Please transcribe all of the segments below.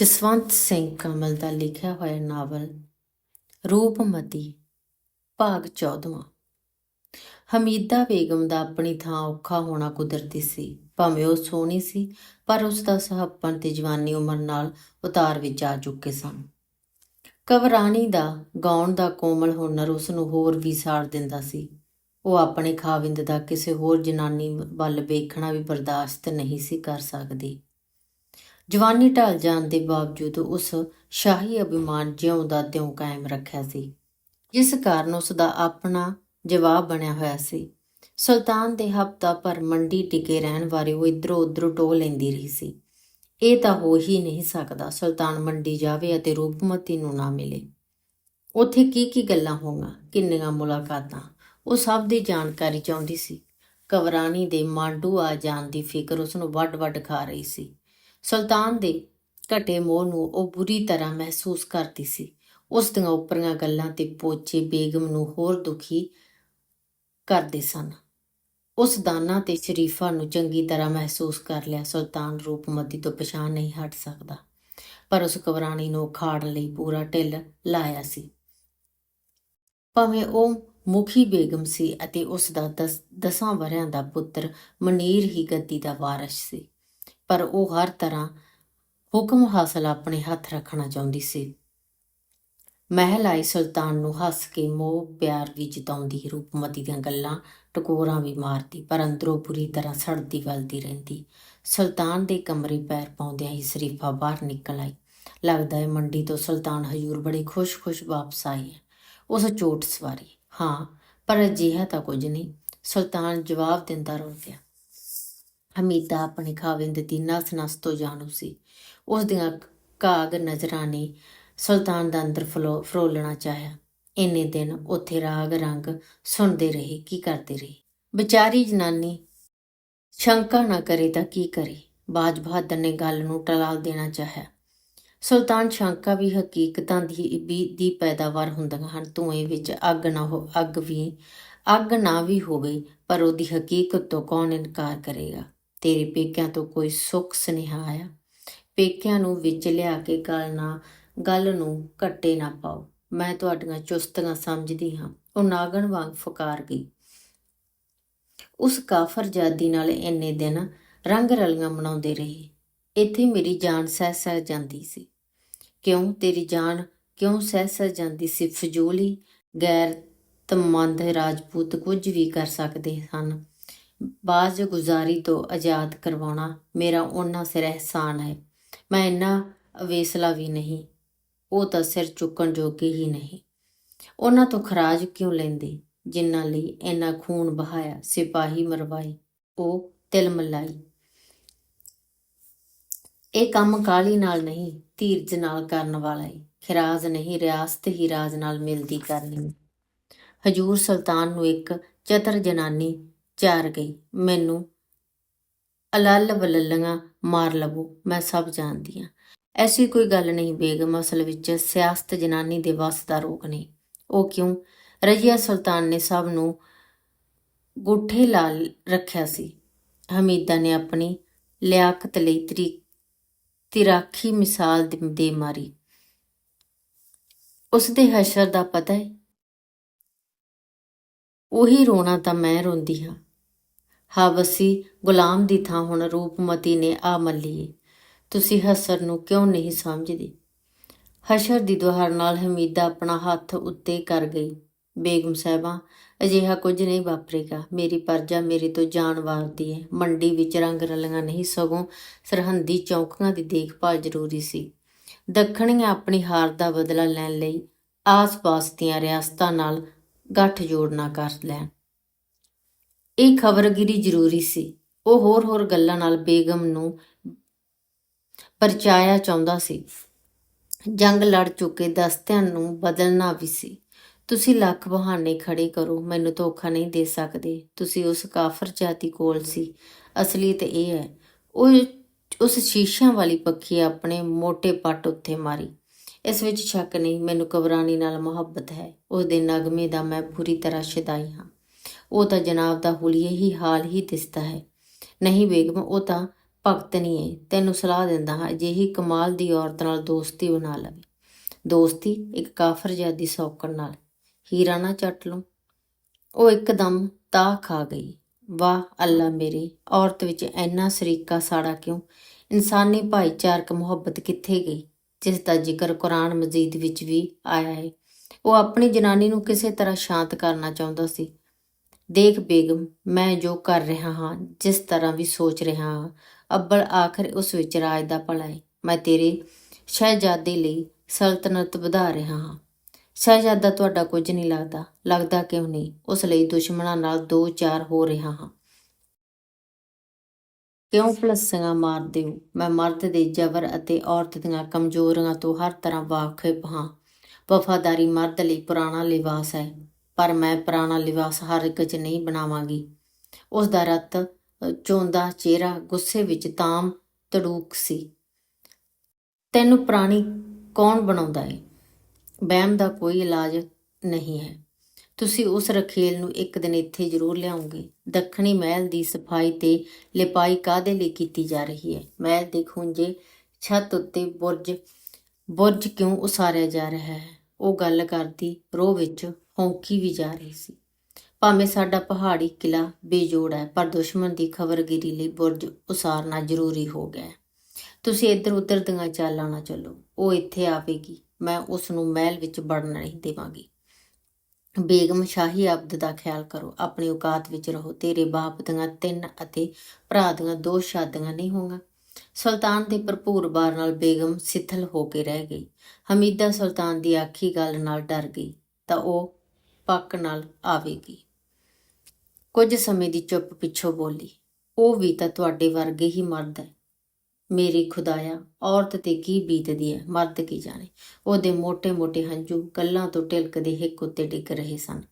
ਜਸਵੰਤ ਸਿੰਘ ਕਮਲ ਦਾ ਲਿਖਿਆ ਹੋਇਆ ਨਾਵਲ ਰੂਪਮਤੀ, ਭਾਗ 14ਵਾਂ ਹਮੀਦਾ ਬੇਗਮ ਦਾ ਆਪਣੀ ਥਾਂ ਔਖਾ ਹੋਣਾ ਕੁਦਰਤੀ ਸੀ। ਭਾਵੇਂ ਉਹ ਸੋਹਣੀ ਸੀ, ਪਰ ਉਸ ਦਾ ਸੁਹੱਪਣ ਤੇ ਜਵਾਨੀ ਉਮਰ ਨਾਲ ਉਤਾਰ ਵਿੱਚ ਆ ਚੁੱਕੇ ਸਨ। ਕਵਰਾਣੀ ਦਾ ਗਾਉਣ ਦਾ ਕੋਮਲ ਹੁਨਰ ਉਸ ਨੂੰ ਹੋਰ ਵੀ ਸਾੜ ਦਿੰਦਾ ਸੀ। ਉਹ ਆਪਣੇ ਖਾਵਿੰਦ ਦਾ ਕਿਸੇ ਹੋਰ ਜਨਾਨੀ ਵੱਲ ਵੇਖਣਾ ਵੀ ਬਰਦਾਸ਼ਤ ਨਹੀਂ ਸੀ ਕਰ ਸਕਦੀ। ਜਵਾਨੀ ਢਲ ਜਾਣ ਦੇ ਬਾਵਜੂਦ ਉਸ ਸ਼ਾਹੀ ਅਭਿਮਾਨ ਜਿਉਂਦਾ ਤਿਉਂ ਕਾਇਮ ਰੱਖਿਆ ਸੀ। ਜਿਸ ਕਾਰਨ ਉਸ ਦਾ ਆਪਣਾ ਜਵਾਬ ਬਣਿਆ ਹੋਇਆ ਸੀ। ਸੁਲਤਾਨ ਦੇ ਹਫਤਾ ਭਰ ਮੰਡੀ ਟਿਕੇ ਰਹਿਣ ਬਾਰੇ ਉਹ ਇਧਰੋਂ ਉਧਰੋਂ ਟੋ ਲੈਂਦੀ ਰਹੀ ਸੀ। ਇਹ ਤਾਂ ਹੋ ਹੀ ਨਹੀਂ ਸਕਦਾ ਸੁਲਤਾਨ ਮੰਡੀ ਜਾਵੇ ਅਤੇ ਰੂਪਮਤੀ ਨੂੰ ਨਾ ਮਿਲੇ। ਉੱਥੇ ਕੀ ਕੀ ਗੱਲਾਂ ਹੋਣਗੀਆਂ ਕਿੰਨੀਆਂ ਮੁਲਾਕਾਤਾਂ, ਉਹ ਸਭ ਦੀ ਜਾਣਕਾਰੀ ਚਾਹੁੰਦੀ ਸੀ। ਕਵਰਾਣੀ ਦੇ ਮਾਂਡੂ ਆ ਜਾਣ ਦੀ ਫਿਕਰ ਉਸ ਨੂੰ ਵੱਡ-ਵੱਡ ਖਾ ਰਹੀ ਸੀ। ਸੁਲਤਾਨ ਦੇ ਘਟੇ ਮੋਹ ਨੂੰ ਉਹ ਬੁਰੀ ਤਰ੍ਹਾਂ ਮਹਿਸੂਸ ਕਰਦੀ ਸੀ। ਉਸ ਦੀਆਂ ਉੱਪਰੀਆਂ ਗੱਲਾਂ ਤੇ ਪੋਚੇ ਬੇਗਮ ਨੂੰ ਹੋਰ ਦੁਖੀ ਕਰਦੇ ਸਨ। ਉਸ ਦਾਨਾ ਤੇ ਸ਼ਰੀਫਾ ਨੂੰ ਚੰਗੀ ਤਰ੍ਹਾਂ ਮਹਿਸੂਸ ਕਰ ਲਿਆ ਸੁਲਤਾਨ ਰੂਪਮਤੀ ਤੋਂ ਪਛਾਣ ਨਹੀਂ ਹਟ ਸਕਦਾ। ਪਰ ਉਸ ਕਵਰਾਣੀ ਨੂੰ ਉਖਾੜਨ ਲਈ ਪੂਰਾ ਢਿੱਲ ਲਾਇਆ ਸੀ। ਭਾਵੇਂ ਉਹ ਮੁਖੀ ਬੇਗਮ ਸੀ ਅਤੇ ਉਸ ਦਾ ਦਸ- ਦਸਾਂ ਵਰਿਆਂ ਦਾ ਪੁੱਤਰ ਮਨੀਰ ਹੀ ਗੱਦੀ ਦਾ ਵਾਰਿਸ ਸੀ। ਪਰ ਉਹ ਹਰ ਤਰ੍ਹਾਂ ਹੁਕਮ ਹਾਸਲ ਆਪਣੇ ਹੱਥ ਰੱਖਣਾ ਚਾਹੁੰਦੀ ਸੀ। ਮਹਿਲ ਆਈ ਸੁਲਤਾਨ ਨੂੰ ਹੱਸ ਕੇ ਮੋਹ, ਪਿਆਰ ਵੀ ਜਿਤਾਉਂਦੀ, ਰੂਪਮਤੀ ਦੀਆਂ ਗੱਲਾਂ ਟਕੋਰਾਂ ਵੀ ਮਾਰਦੀ, ਪਰ ਅੰਦਰੋਂ ਬੁਰੀ ਤਰ੍ਹਾਂ ਸੜਦੀ ਵਲਦੀ ਰਹਿੰਦੀ। ਸੁਲਤਾਨ ਦੇ ਕਮਰੇ ਪੈਰ ਪਾਉਂਦਿਆਂ ਹੀ ਸ਼ਰੀਫਾ ਬਾਹਰ ਨਿਕਲ ਆਈ। ਲੱਗਦਾ ਹੈ ਮੰਡੀ ਤੋਂ ਸੁਲਤਾਨ ਹਜੂਰ ਬੜੇ ਖੁਸ਼-ਖੁਸ਼ ਵਾਪਸ ਆਏ ਹੈ। ਉਸ ਚੋਟ ਸਵਾਰੀ। ਹਾਂ, ਪਰ ਅਜਿਹਾ ਤਾਂ ਕੁਝ ਨਹੀਂ। ਸੁਲਤਾਨ ਜਵਾਬ ਦਿੰਦਾ ਰੁੜ ਪਿਆ ਅਮੀਤਾ ਆਪਣੇ ਖਾਵਿੰਦ ਦੀ ਨਸ ਨਸ ਤੋਂ ਜਾਣੂ ਸੀ। ਉਸ ਦੀਆਂ ਕਾਗ ਨਜ਼ਰਾਂ ਨੇ ਸੁਲਤਾਨ ਦਾ ਅੰਦਰ ਫਲੋ, ਫਰੋਲਣਾ ਚਾਹਿਆ। ਇੰਨੇ ਦਿਨ ਉੱਥੇ ਰਾਗ ਰੰਗ ਸੁਣਦੇ ਰਹੇ, ਕੀ ਕਰਦੇ ਰਹੇ? ਵਿਚਾਰੀ ਜਨਾਨੀ ਸ਼ੰਕਾ ਨਾ ਕਰੇ ਤਾਂ ਕੀ ਕਰੇ? ਬਾਜ ਬਹਾਦਰ ਨੇ ਗੱਲ ਨੂੰ ਟਲਾ ਦੇਣਾ ਚਾਹਿਆ। ਸੁਲਤਾਨ ਸ਼ੰਕਾ ਵੀ ਹਕੀਕਤਾਂ ਦੀ ਵੀ, ਦੀ ਪੈਦਾਵਾਰ ਹੁੰਦੀਆਂ ਹਨ। ਧੂਏ ਵਿੱਚ ਅੱਗ ਨਾ ਹੋ, ਅੱਗ ਵੀ, ਅੱਗ ਨਾ ਵੀ ਹੋਵੇ, ਪਰ ਉਹਦੀ ਹਕੀਕਤ ਤੋਂ ਕੌਣ ਇਨਕਾਰ ਕਰੇਗਾ? ਤੇਰੇ ਪੇਕਿਆਂ ਤੋਂ ਕੋਈ ਸੁੱਖ ਸੁਨੇਹਾ ਆਇਆ? ਪੇਕਿਆਂ ਨੂੰ ਵਿੱਚ ਲਿਆ ਕੇ ਗੱਲ ਨਾ, ਗੱਲ ਨੂੰ ਕੱਟੇ ਨਾ ਪਾਓ। ਮੈਂ ਤੁਹਾਡੀਆਂ ਚੁਸਤੀਆਂ ਸਮਝਦੀ ਹਾਂ। ਉਹ ਨਾਗਣ ਵਾਂਗ ਫੁਕਾਰ ਗਈ। ਉਸ ਕਾਫਰ ਜਾਦੀ ਨਾਲ ਇੰਨੇ ਦਿਨ ਰੰਗ ਰਲੀਆਂ ਮਨਾਉਂਦੇ ਰਹੇ। ਇੱਥੇ ਮੇਰੀ ਜਾਨ ਸਹਿ ਸਹਿ ਜਾਂਦੀ ਸੀ। ਕਿਉਂ? ਤੇਰੀ ਜਾਨ ਕਿਉਂ ਸਹਿ ਸਹਿ ਜਾਂਦੀ ਸੀ? ਫਜ਼ੂਲੀ ਗੈਰ ਤਮੰਦ ਰਾਜਪੂਤ ਕੁਝ ਵੀ ਕਰ ਸਕਦੇ ਹਨ। ਬਾਜ਼ ਗੁਜ਼ਾਰੀ ਤੋਂ ਆਜ਼ਾਦ ਕਰਵਾਉਣਾ ਮੇਰਾ ਉਹਨਾਂ ਸਿਰ ਅਹਿਸਾਨ ਹੈ। ਮੈਂ ਇੰਨਾ ਅਵੇਸਲਾ ਵੀ ਨਹੀਂ, ਉਹ ਤਾਂ ਸਿਰ ਚੁੱਕਣ ਜੋਗੇ ਹੀ ਨਹੀਂ। ਉਹਨਾਂ ਤੋਂ ਖਰਾਜ ਕਿਉਂ ਲੈਂਦੇ, ਜਿਨ੍ਹਾਂ ਲਈ ਇੰਨਾ ਖੂਨ ਬਹਾਇਆ ਸਿਪਾਹੀ ਮਰਵਾਈ, ਉਹ ਤਿਲ ਮਲਾਈ। ਇਹ ਕੰਮ ਕਾਲੀ ਨਾਲ ਨਹੀਂ, ਧੀਰਜ ਨਾਲ ਕਰਨ ਵਾਲਾ ਹੈ ਖਿਰਾਜ਼ ਨਹੀਂ, ਰਿਆਸਤ ਹੀ ਰਾਜ ਨਾਲ ਮਿਲਦੀ ਕਰਨੀ। ਹਜੂਰ ਸੁਲਤਾਨ ਨੂੰ ਇੱਕ ਚਤਰ ਜਨਾਨੀ ਚਾਰ ਗਈ। ਮੈਨੂੰ ਅਲੱਲ ਬਲੱਲੀਆਂ ਮਾਰ ਲਵੋ, ਮੈਂ ਸਭ ਜਾਣਦੀ ਹਾਂ ਐਸੀ ਕੋਈ ਗੱਲ ਨਹੀਂ, ਬੇਗਮ, ਅਸਲ ਵਿੱਚ ਸਿਆਸਤ ਜਨਾਨੀ ਦੇ ਵੱਸ ਦਾ ਰੋਗ ਨਹੀਂ ਉਹ ਕਿਉਂ? ਰਜੀਆ ਸੁਲਤਾਨ ਨੇ ਸਭ ਨੂੰ ਗੁੱਠੇ ਲਾ ਰੱਖਿਆ ਸੀ। ਹਮੀਦਾ ਨੇ ਆਪਣੀ ਲਿਆਕਤ ਲਈ ਤਰੀ, ਤਿਰਾਖੀ ਮਿਸਾਲ ਦੇ ਦੇ ਮਾਰੀ। ਉਸ ਦੇ ਹਸ਼ਰ ਦਾ ਪਤਾ ਹੈ ਉਹੀ ਰੋਣਾ ਤਾਂ ਮੈਂ ਰੋਂਦੀ ਹਾਂ ਹਾਵਸੀ ਗੁਲਾਮ ਦੀ ਥਾਂ ਹੁਣ ਰੂਪਮਤੀ ਨੇ ਆ ਮੱਲੀਏ ਤੁਸੀਂ ਹਸਰ ਨੂੰ ਕਿਉਂ ਨਹੀਂ ਸਮਝਦੇ? ਹਸ਼ਰ ਦੀ ਦੁਹਾਰ ਨਾਲ ਹਮੀਦਾ ਆਪਣਾ ਹੱਥ ਉੱਤੇ ਕਰ ਗਈ। ਬੇਗਮ ਸਾਹਿਬਾ, ਅਜਿਹਾ ਕੁਝ ਨਹੀਂ ਵਾਪਰੇਗਾ। ਮੇਰੀ ਪਰਜਾ ਮੇਰੇ ਤੋਂ ਜਾਨ ਵਾਰਦੀ ਹੈ। ਮੰਡੀ ਵਿੱਚ ਰੰਗ ਰਲੀਆਂ ਨਹੀਂ, ਸਗੋਂ ਸਰਹੰਦੀ ਚੌਕੀਆਂ ਦੀ ਦੇਖਭਾਲ ਜ਼ਰੂਰੀ ਸੀ। ਦੱਖਣੀਆਂ ਆਪਣੀ ਹਾਰ ਦਾ ਬਦਲਾ ਲੈਣ ਲਈ ਆਸ-ਪਾਸ ਦੀਆਂ ਰਿਆਸਤਾਂ ਨਾਲ ਗੱਠ ਜੋੜਨਾ ਕਰ ਲੈਣ। ਇਹ ਖਬਰਗਿਰੀ ਜ਼ਰੂਰੀ ਸੀ। ਉਹ ਹੋਰ-ਹੋਰ ਗੱਲਾਂ ਨਾਲ ਬੇਗਮ ਨੂੰ ਪਰਚਾਇਆ ਚਾਹੁੰਦਾ ਸੀ। ਜੰਗ ਲੜ ਚੁੱਕੇ ਦਸਤਿਆਂ ਨੂੰ ਬਦਲਣਾ ਵੀ ਸੀ। ਤੁਸੀਂ ਲੱਖ ਬਹਾਨੇ ਖੜੇ ਕਰੋ, ਮੈਨੂੰ ਧੋਖਾ ਨਹੀਂ ਦੇ ਸਕਦੇ। ਤੁਸੀਂ ਉਸ ਕਾਫਰ ਜਾਤੀ ਕੋਲ ਸੀ। ਅਸਲੀਅਤ ਇਹ ਹੈ, ਉਹ ਉਸ ਸ਼ੀਸ਼ਿਆਂ ਵਾਲੀ ਪੱਖੀ ਆਪਣੇ ਮੋٹے ਪੱਟ ਉੱਤੇ ਮਾਰੀ। ਇਸ ਵਿੱਚ ਸ਼ੱਕ ਨਹੀਂ, ਮੈਨੂੰ ਕਬਰਾਨੀ ਨਾਲ ਮੁਹੱਬਤ ਹੈ। ਉਸ ਦੇ ਨਗਮੇ ਦਾ ਮੈਂ ਪੂਰੀ ਤਰ੍ਹਾਂ ਸ਼ਿਦਾਈ ਹਾਂ। ਉਹ ਤਾਂ ਜਨਾਬ ਦਾ ਹੁਲੀਏ ਹੀ ਹਾਲ ਹੀ ਦਿਸਦਾ ਹੈ। ਨਹੀਂ ਬੇਗਮ, ਉਹ ਤਾਂ ਭਗਤ ਨਹੀਂ ਹੈ ਤੈਨੂੰ ਸਲਾਹ ਦਿੰਦਾ ਹਾਂ, ਅਜਿਹੀ ਕਮਾਲ ਦੀ ਔਰਤ ਨਾਲ ਦੋਸਤੀ ਬਣਾ ਲਵੇ। ਦੋਸਤੀ ਇੱਕ ਕਾਫਰ ਜਾਦੀ ਸੌਕਣ ਨਾਲ। ਹੀਰਾ ਨਾ ਚੱਟ ਲੂੰ। ਉਹ ਇੱਕਦਮ ਤਾਹ ਖਾ ਗਈ। ਵਾਹ ਅੱਲਾ ਮੇਰੀ, ਔਰਤ ਵਿੱਚ ਇੰਨਾ ਸਰੀਕਾ ਸਾੜਾ ਕਿਉਂ? ਇਨਸਾਨੀ ਭਾਈਚਾਰਕ ਮੁਹੱਬਤ ਕਿੱਥੇ ਗਈ, ਜਿਸ ਦਾ ਜ਼ਿਕਰ ਕੁਰਾਨ ਮਜੀਦ ਵਿੱਚ ਵੀ ਆਇਆ ਹੈ। ਉਹ ਆਪਣੀ ਜਨਾਨੀ ਨੂੰ ਕਿਸੇ ਤਰ੍ਹਾਂ ਸ਼ਾਂਤ ਕਰਨਾ ਚਾਹੁੰਦਾ ਸੀ। ਦੇਖ ਬੇਗਮ ਮੈਂ ਜੋ ਕਰ ਰਿਹਾ ਹਾਂ, ਜਿਸ ਤਰ੍ਹਾਂ ਵੀ ਸੋਚ ਰਿਹਾ ਹਾਂ, ਅੱਬਲ ਆਖਰ ਉਸ ਵਿੱਚ ਰਾਜ ਦਾ ਭਲਾ ਹੈ ਮੈਂ ਤੇਰੇ ਸ਼ਹਿਜ਼ਾਦੇ ਲਈ ਸਲਤਨਤ ਵਧਾ ਰਿਹਾ ਹਾਂ। ਸ਼ਹਿਜ਼ਾਦਾ ਤੁਹਾਡਾ ਕੁਝ ਨਹੀਂ ਲੱਗਦਾ ਲੱਗਦਾ ਕਿਉਂ ਨਹੀਂ? ਉਸ ਲਈ ਦੁਸ਼ਮਣਾਂ ਨਾਲ ਦੋ ਚਾਰ ਹੋ ਰਿਹਾ ਹਾਂ। ਕਿਉਂ ਪਲੱਸਾਂ ਮਾਰਦੇ ਹੋ? ਮੈਂ ਮਰਦ ਦੇ ਜ਼ਬਰ ਅਤੇ ਔਰਤ ਦੀਆਂ ਕਮਜ਼ੋਰੀਆਂ ਤੋਂ ਹਰ ਤਰ੍ਹਾਂ ਵਾਕਿਫ ਹਾਂ। ਵਫਾਦਾਰੀ ਮਰਦ ਲਈ ਪੁਰਾਣਾ ਲਿਬਾਸ ਹੈ। ਪਰ ਮੈਂ ਪੁਰਾਣਾ ਲਿਬਾਸ ਹਰ ਇੱਕ 'ਚ ਨਹੀਂ ਬਣਾਵਾਂਗੀ। ਉਸ ਦਾ ਰਤ ਚੋਂਦਾ ਚਿਹਰਾ ਗੁੱਸੇ ਵਿੱਚ ਤਾਮ ਤੜੂਕ ਸੀ। ਤੈਨੂੰ ਪੁਰਾਣੀ ਕੌਣ ਬਣਾਉਂਦਾ ਏ? ਵਹਿਮ ਦਾ ਕੋਈ ਇਲਾਜ ਨਹੀਂ ਹੈ। ਤੁਸੀਂ ਉਸ ਰਖੇਲ ਨੂੰ ਇੱਕ ਦਿਨ ਇੱਥੇ ਜ਼ਰੂਰ ਲਿਆਉਂਗੇ। ਦੱਖਣੀ ਮਹਿਲ ਦੀ ਸਫ਼ਾਈ ਤੇ ਲਿਪਾਈ ਕਾਦੇ ਲਈ ਕੀਤੀ ਜਾ ਰਹੀ ਹੈ? ਮਹਿਲ ਦੇ ਖੁੰਝੇ ਛੱਤ ਉੱਤੇ ਬੁਰਜ ਬੁਰਜ ਕਿਉਂ ਉਸਾਰਿਆ ਜਾ ਰਿਹਾ ਹੈ? ਉਹ ਗੱਲ ਕਰਦੀ ਰੋਹ ਵਿੱਚ ਹੌਂਕੀ ਵੀ ਜਾ ਰਹੀ ਸੀ। ਭਾਵੇਂ ਸਾਡਾ ਪਹਾੜੀ ਕਿਲਾ ਬੇਜੋੜ ਹੈ, ਪਰ ਦੁਸ਼ਮਣ ਦੀ ਖਬਰਗਿਰੀ ਲਈ ਬੁਰਜ ਉਸਾਰਨਾ ਜ਼ਰੂਰੀ ਹੋ ਗਿਆ ਤੁਸੀਂ ਇੱਧਰ ਉੱਧਰ ਦੀਆਂ ਚਾਲਾਂ ਨਾ ਚੱਲੋ, ਉਹ ਇੱਥੇ ਆਵੇਗੀ। ਮੈਂ ਉਸ ਨੂੰ ਮਹਿਲ ਵਿੱਚ ਵੜਨ ਨਹੀਂ ਦੇਵਾਂਗੀ। ਬੇਗਮ ਸ਼ਾਹੀ ਅਬਦ ਦਾ ਖਿਆਲ ਕਰੋ, ਆਪਣੀ ਔਕਾਤ ਵਿੱਚ ਰਹੋ। ਤੇਰੇ ਬਾਪ ਦੀਆਂ ਤਿੰਨ ਅਤੇ ਭਰਾ ਦੀਆਂ ਦੋ ਸ਼ਾਦੀਆਂ ਨਹੀਂ ਹੋਣਗੀਆਂ ਸੁਲਤਾਨ ਦੇ ਭਰਪੂਰ ਬਾਰ ਨਾਲ ਬੇਗਮ ਸਿੱਥਲ ਹੋ ਕੇ ਰਹਿ ਗਈ। ਹਮੀਦਾ ਸੁਲਤਾਨ ਦੀ ਆਖੀ ਗੱਲ ਨਾਲ ਡਰ ਗਈ ਤਾਂ ਉਹ ਪੱਕ ਨਾਲ ਆਵੇਗੀ। ਕੁਝ ਸਮੇਂ ਦੀ ਚੁੱਪ ਪਿੱਛੋਂ ਬੋਲੀ, ਉਹ ਵੀ ਤਾਂ ਤੁਹਾਡੇ ਵਰਗੇ ਹੀ ਮਰਦ ਹੈ। ਮੇਰੀ ਖੁਦਾਇਆ, ਔਰਤ ਤੇ ਕੀ ਬੀਤਦੀ ਹੈ, ਮਰਦ ਕੀ ਜਾਣੇ? ਉਹਦੇ ਮੋٹے-ਮੋٹے ਹੰਝੂ ਗੱਲਾਂ ਤੋਂ ਟਿਲਕਦੇ ਹਿੱਕ ਉੱਤੇ ਡਿੱਗ ਰਹੇ ਸਨ।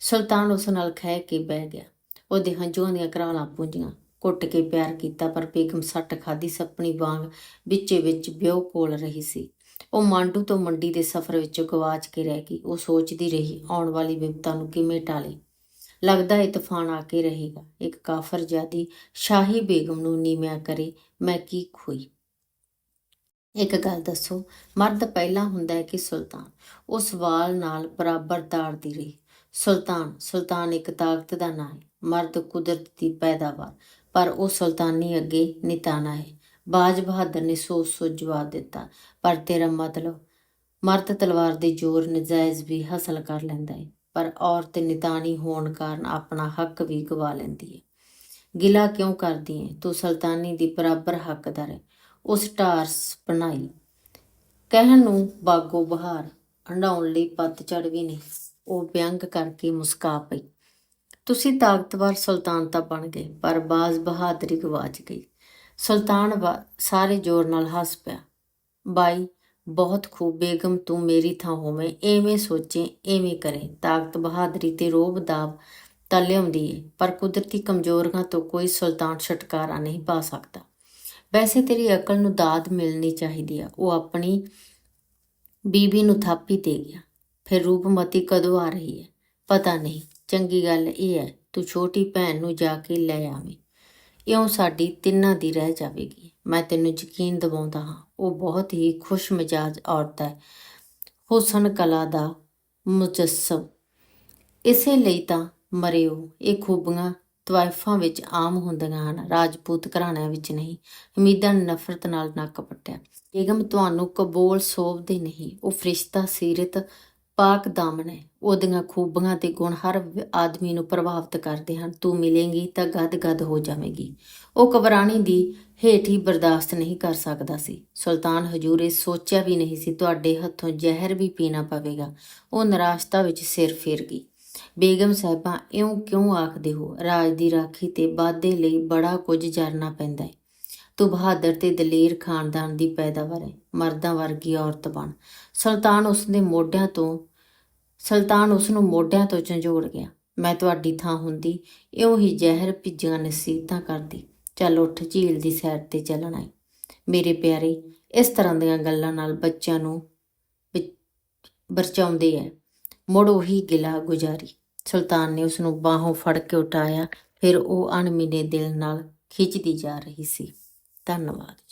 ਸੁਲਤਾਨ ਉਸ ਨਾਲ ਖਹਿ ਕੇ ਬਹਿ ਗਿਆ। ਉਹਦੇ ਹੰਝੂਆਂ ਦੀਆਂ ਕਰਾਲਾਂ ਪੂੰਝੀਆਂ। ਕੁੱਟ ਕੇ ਪਿਆਰ ਕੀਤਾ, ਪਰ ਬੇਗਮ ਸੱਟ ਖਾਦੀ ਸੱਪਣੀ ਵਾਂਗ ਵਿੱਚੇ ਵਿੱਚ ਬਿਓ ਕੋਲ ਰਹੀ ਸੀ। ਉਹ ਮਾਂਡੂ ਤੋਂ ਮੰਡੀ ਦੇ ਸਫ਼ਰ ਵਿੱਚ ਗਵਾਚ ਕੇ ਰਹਿ ਗਈ। ਉਹ ਸੋਚਦੀ ਰਹੀ, ਆਉਣ ਵਾਲੀ ਵਿਪਤਾ ਨੂੰ ਕਿਵੇਂ ਟਾਲੇ? ਲੱਗਦਾ ਇਹ ਤੂਫਾਨ ਆ ਕੇ ਰਹੇਗਾ। ਇੱਕ ਕਾਫਰ ਜਾਦੀ ਸ਼ਾਹੀ ਬੇਗਮ ਨੂੰ ਨੀਵਿਆਂ ਕਰੇ, ਮੈਂ ਕੀ ਖੋਈ? ਇੱਕ ਗੱਲ ਦੱਸੋ, ਮਰਦ ਪਹਿਲਾਂ ਹੁੰਦਾ ਹੈ ਕਿ ਸੁਲਤਾਨ? ਉਸ ਵਾਲ ਨਾਲ ਬਰਾਬਰ ਤਾੜਦੀ ਰਹੀ। ਸੁਲਤਾਨ ਸੁਲਤਾਨ ਇੱਕ ਤਾਕਤ ਦਾ ਨਾਂ ਹੈ। ਮਰਦ ਕੁਦਰਤ ਦੀ ਪੈਦਾਵਾਰ। ਪਰ ਉਹ ਸੁਲਤਾਨੀ ਅੱਗੇ ਨਿਤਾਣਾ ਹੈ। ਬਾਜ ਬਹਾਦਰ ਨੇ ਸੋਚ ਸੋਚ ਜਵਾਬ ਦਿੱਤਾ, ਪਰ ਤੇਰਾ ਮਤਲਬ, ਮਰਦ ਤਲਵਾਰ ਦੇ ਜ਼ੋਰ ਨਜਾਇਜ਼ ਵੀ ਹਾਸਲ ਕਰ ਲੈਂਦਾ ਹੈ, ਪਰ ਔਰਤ ਨਿਤਾਣੀ ਹੋਣ ਕਾਰਨ ਆਪਣਾ ਹੱਕ ਵੀ ਗਵਾ ਲੈਂਦੀ ਹੈ। ਗਿਲਾ ਕਿਉਂ ਕਰਦੀ ਹੈ? ਤੂੰ ਸੁਲਤਾਨੀ ਦੀ ਬਰਾਬਰ ਹੱਕਦਾਰ ਹੈ। ਉਸ ਟਾਰਸ ਬਣਾਈ ਕਹਿਣ ਨੂੰ ਬਾਗੋ ਬਹਾਰ ਹੰਡਾਉਣ ਲਈ ਪਤਝੜ ਵੀ ਨਹੀਂ। ਉਹ ਵਿਅੰਗ ਕਰਕੇ ਮੁਸਕਾ ਪਈ। ਤੁਸੀਂ ਤਾਕਤਵਰ ਸੁਲਤਾਨ ਤਾਂ ਬਣ ਗਏ, ਪਰ ਬਾਜ਼ ਬਹਾਦਰੀ ਗਵਾਚ ਗਈ। ਸੁਲਤਾਨ ਵਾ- ਸਾਰੇ ਜ਼ੋਰ ਨਾਲ ਹੱਸ ਪਿਆ। ਬਾਈ, ਬਹੁਤ ਖੂਬ, ਬੇਗਮ ਤੂੰ ਮੇਰੀ ਥਾਂ ਹੋਵੇਂ, ਐਵੇਂ ਸੋਚੇ, ਐਵੇਂ ਕਰੇ। ਤਾਕਤ, ਬਹਾਦਰੀ ਤੇ ਰੋਬ ਦਾਬ ਤਾਂ ਲਿਆਉਂਦੀ ਏ, ਪਰ ਕੁਦਰਤੀ ਕਮਜ਼ੋਰੀਆਂ ਤੋਂ ਕੋਈ ਸੁਲਤਾਨ ਛਟਕਾਰਾ ਨਹੀਂ ਪਾ ਸਕਦਾ। ਵੈਸੇ ਤੇਰੀ ਅਕਲ ਨੂੰ ਦਾਦ ਮਿਲਣੀ ਚਾਹੀਦੀ ਆ, ਉਹ ਆਪਣੀ ਬੀਬੀ ਨੂੰ ਥਾਪੀ ਦੇ ਗਿਆ। ਫਿਰ ਰੂਪਮਤੀ ਕਦੋਂ ਆ ਰਹੀ ਹੈ ਪਤਾ ਨਹੀਂ। ਚੰਗੀ ਗੱਲ ਇਹ ਹੈ, ਤੂੰ ਛੋਟੀ ਭੈਣ ਨੂੰ ਜਾ ਕੇ ਲੈ ਆਵੇਂ। ਇਉਂ ਸਾਡੀ ਤਿੰਨਾਂ ਦੀ ਰਹਿ ਜਾਵੇਗੀ। ਮੈਂ ਤੈਨੂੰ ਯਕੀਨ ਦਿਵਾਉਂਦਾ ਹਾਂ, ਉਹ ਬਹੁਤ ਹੀ ਖੁਸ਼ ਮਿਜਾਜ ਔਰਤ ਹੈ। ਹੁਸਨ ਕਲਾ ਦਾ ਮੁਜੱਸਮ। ਇਸੇ ਲਈ ਤਾਂ ਮਰਿਓ, ਇਹ ਖੂਬੀਆਂ ਤਵਾਇਫਾਂ ਵਿੱਚ ਆਮ ਹੁੰਦੀਆਂ ਹਨ, ਰਾਜਪੂਤ ਘਰਾਣਿਆਂ ਵਿੱਚ ਨਹੀਂ। ਹਮੀਦਾ ਨੇ ਨਫ਼ਰਤ ਨਾਲ ਨੱਕ ਪੱਟਿਆ। ਬੇਗਮ ਤੁਹਾਨੂੰ ਕਬੂਲ ਸੋਭਦੇ ਨਹੀਂ। ਉਹ ਫਰਿਸ਼ਤਾ ਸੀਰਤ ਪਾਕ ਦਾਮਨ ਹੈ। ਉਹਦੀਆਂ ਖੂਬੀਆਂ ਤੇ ਗੁਣ ਹਰ ਆਦਮੀ ਨੂੰ ਪ੍ਰਭਾਵਿਤ ਕਰਦੇ ਹਨ। ਤੂੰ ਮਿਲੇਂਗੀ ਤਾਂ ਗਦ-ਗਦ ਹੋ ਜਾਵੇਂਗੀ। ਉਹ ਕਬਰਾਣੀ ਦੀ ਹੇਠ ਹੀ ਬਰਦਾਸ਼ਤ ਨਹੀਂ ਕਰ ਸਕਦਾ ਸੀ। ਸੁਲਤਾਨ ਹਜੂਰੇ ਸੋਚਿਆ ਵੀ ਨਹੀਂ ਸੀ, ਤੁਹਾਡੇ ਹੱਥੋਂ ਜ਼ਹਿਰ ਵੀ ਪੀਣਾ ਪਵੇਗਾ। ਉਹ ਨਿਰਾਸ਼ਤਾ ਵਿੱਚ ਸਿਰ ਫੇਰ ਗਈ। ਬੇਗਮ ਸਾਹਿਬਾਂ ਇਉਂ ਕਿਉਂ ਆਖਦੇ ਹੋ? ਰਾਜ ਦੀ ਰਾਖੀ ਤੇ ਵਾਧੇ ਲਈ ਬੜਾ ਕੁਝ ਜਰਨਾ ਪੈਂਦਾ ਹੈ। ਤੂੰ ਬਹਾਦਰ ਤੇ ਦਲੇਰ ਖਾਨਦਾਨ ਦੀ ਪੈਦਾਵਾਰ ਹੈ ਮਰਦਾਂ ਵਰਗੀ ਔਰਤ ਬਣ। ਸੁਲਤਾਨ ਉਸ ਦੇ ਮੋਢਿਆਂ ਤੋਂ, ਸੁਲਤਾਨ ਉਸ ਨੂੰ ਮੋਢਿਆਂ ਤੋਂ ਝੰਜੋੜ ਗਿਆ। ਮੈਂ ਤੁਹਾਡੀ ਥਾਂ ਹੁੰਦੀ, ਇਉਂ ਹੀ ਜ਼ਹਿਰ ਭਿੱਜੀਆਂ ਨਸੀਹਤਾਂ ਕਰਦੀ। ਚੱਲ ਉੱਠ, ਝੀਲ ਦੀ ਸੈਰ ਤੇ ਚੱਲਣਾ ਹੈ ਮੇਰੇ ਪਿਆਰੇ, ਇਸ ਤਰ੍ਹਾਂ ਦੀਆਂ ਗੱਲਾਂ ਨਾਲ ਬੱਚਿਆਂ ਨੂੰ ਬਰਚਾਉਂਦੇ ਵਰਚਾਉਂਦੇ ਹੈ ਮੁੜ ਉਹੀ ਗਿਲਾ ਗੁਜ਼ਾਰੀ। ਸੁਲਤਾਨ ਨੇ ਉਸ ਨੂੰ ਬਾਹੋਂ ਫੜ ਕੇ ਉਠਾਇਆ, ਫਿਰ ਉਹ ਅਣਮਿਲੇ ਦਿਲ ਨਾਲ ਖਿੱਚਦੀ ਜਾ ਰਹੀ ਸੀ। ਧੰਨਵਾਦ ਜੀ।